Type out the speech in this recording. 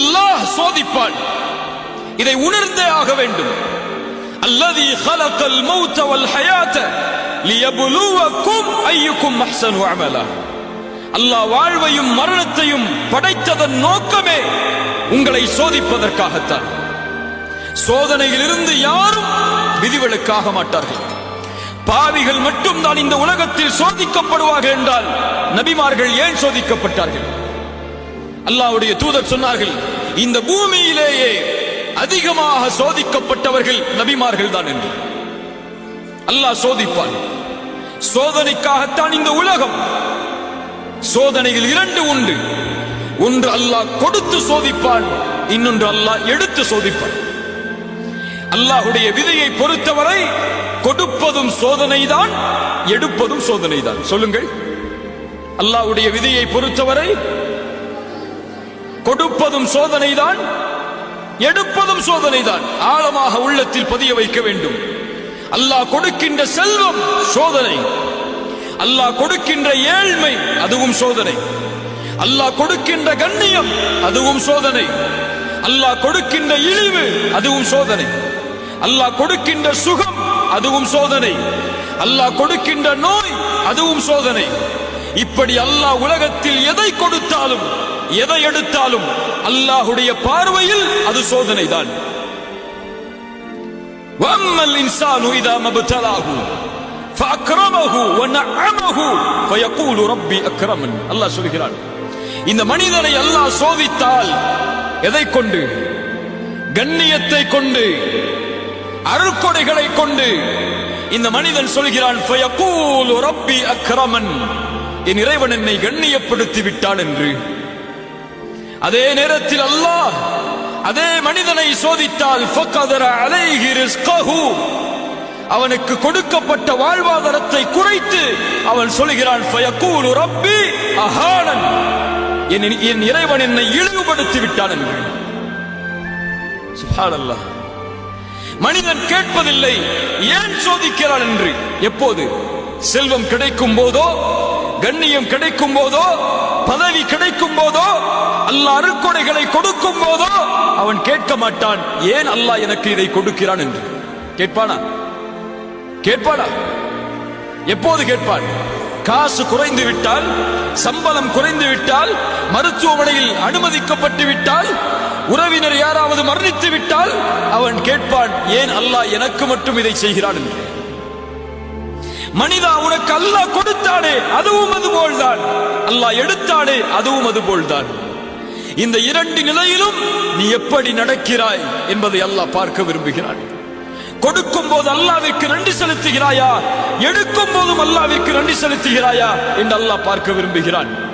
அல்லாஹ் சோதிப்பான். இதை உணர்ந்தே ஆக வேண்டும். அல்லது ஹலக்கல் மௌத்த வல் ஹயாத்த லியபுலுவக்கும் ஐயுக்கும் மஹ்சனு அமலா. அல்லாஹ் வாழ்வையும் மரணத்தையும் படைத்ததன் நோக்கமே உங்களை சோதிப்பதற்காகத்தான். சோதனையிலிருந்து யாரும் விதிவிலக்காக மாட்டார்கள். பாவிகள் மட்டும்தான் இந்த உலகத்தில் சோதிக்கப்படுவார்கள் என்றால் நபிமார்கள் ஏன் சோதிக்கப்பட்டார்கள்? அல்லாவுடைய தூதர் சொன்னார்கள் இந்த பூமியிலேயே அதிகமாக சோதிக்கப்பட்டவர்கள் நபிமார்கள் தான் என்று. அல்லாஹ் சோதிப்பான். சோதனைக்காகத்தான் இந்த உலகம். சோதனையில் இரண்டு உண்டு. ஒன்று அல்லாஹ் கொடுத்து சோதிப்பான் இன்னொன்று அல்லாஹ் எடுத்து சோதிப்பான். அல்லாஹுடைய விதையை பொறுத்தவரை கொடுப்பதும் சோதனைதான் எடுப்பதும் சோதனைதான். சொல்லுங்கள். அல்லாஹுடைய விதையை பொறுத்தவரை கொடுப்பதும் சோதனைதான் எடுப்பதும் சோதனைதான். ஆழமாக உள்ளத்தில் பதிய வைக்க வேண்டும். அல்லாஹ் கொடுக்கின்ற செல்வம் சோதனை. அல்லாஹ் கொடுக்கின்ற ஏழ்மை அதுவும் சோதனை. அல்லாஹ் கொடுக்கின்ற கண்ணியம் அதுவும் சோதனை. அல்லாஹ் கொடுக்கின்ற இழிவு அதுவும் சோதனை. அல்லாஹ் கொடுக்கின்ற சுகம் அதுவும் சோதனை. அல்லாஹ் கொடுக்கின்ற நோய் அதுவும் சோதனை. இப்படி அல்லாஹ் உலகத்தில் எதை கொடுத்தாலும் எதை எடுத்தாலும் அல்லாஹுடைய பார்வையில் அது சோதனை தான் வம்மல் இன்சானு இதா மபுதலாஹு ஃபஅக்ரமஹு வ நஅமஹு ஃபயகூலு ரப்பி அக்ரமன். அல்லாஹ் சொல்கிறான் இந்த மனிதனை அல்லாஹ் சோதித்தால் எதை கொண்டு? கண்ணியத்தை கொண்டு அருட்கொடைகளை கொண்டு இந்த மனிதன் சொல்கிறான் ஃபயகூலு ரப்பி அக்ரமன் என் இறைவன் என்னை கண்ணியப்படுத்தி விட்டான் என்று. அதே நேரத்தில் அல்லாஹ் அதே மனிதனை சோதித்தால் அவனுக்கு கொடுக்கப்பட்ட வாழ்வாதாரத்தை குறைத்து அவன் சொல்கிறான் ரப்பி அஹானன். என் என் இறைவன் என்னை இழிவுபடுத்தி விட்டான் என்று மனிதன் கேட்பதில்லை ஏன் சோதிக்கிறான் என்று? எப்போது? செல்வம் கிடைக்கும் போதோ கண்ணியம் கிடைக்கும் போதோ பதவி கிடைக்கும் போதோ அல்லாஹ் அருக்கொடைகளை கொடுக்கும் போதோ அவன் கேட்க மாட்டான் ஏன் அல்லாஹ் எனக்கு இதை கொடுக்கிறான்? என்று. கேட்பானா? கேட்பானா? எப்போது கேட்பான்? காசு குறைந்து விட்டால் சம்பளம் குறைந்து விட்டால் மருத்துவமனையில் அனுமதிக்கப்பட்டு விட்டால் உறவினர் யாராவது மரணித்து விட்டால் அவன் கேட்பான் ஏன் அல்லாஹ் எனக்கு மட்டும் இதை செய்கிறான்? என்று. மனிதா உனக்கு அல்லாஹ் கொடுத்தானே அதுவும் அது போல்தான் அல்லாஹ் எடுத்தானே அதுவும் அது போல்தான் இந்த இரண்டு நிலையிலும் நீ எப்படி நடக்கிறாய் என்பதை அல்லாஹ் பார்க்க விரும்புகிறான். கொடுக்கும் போது அல்லாவிற்கு நன்றி செலுத்துகிறாயா? எடுக்கும் போதும் அல்லாவிற்கு நன்றி செலுத்துகிறாயா? என்று அல்லாஹ் பார்க்க விரும்புகிறான்.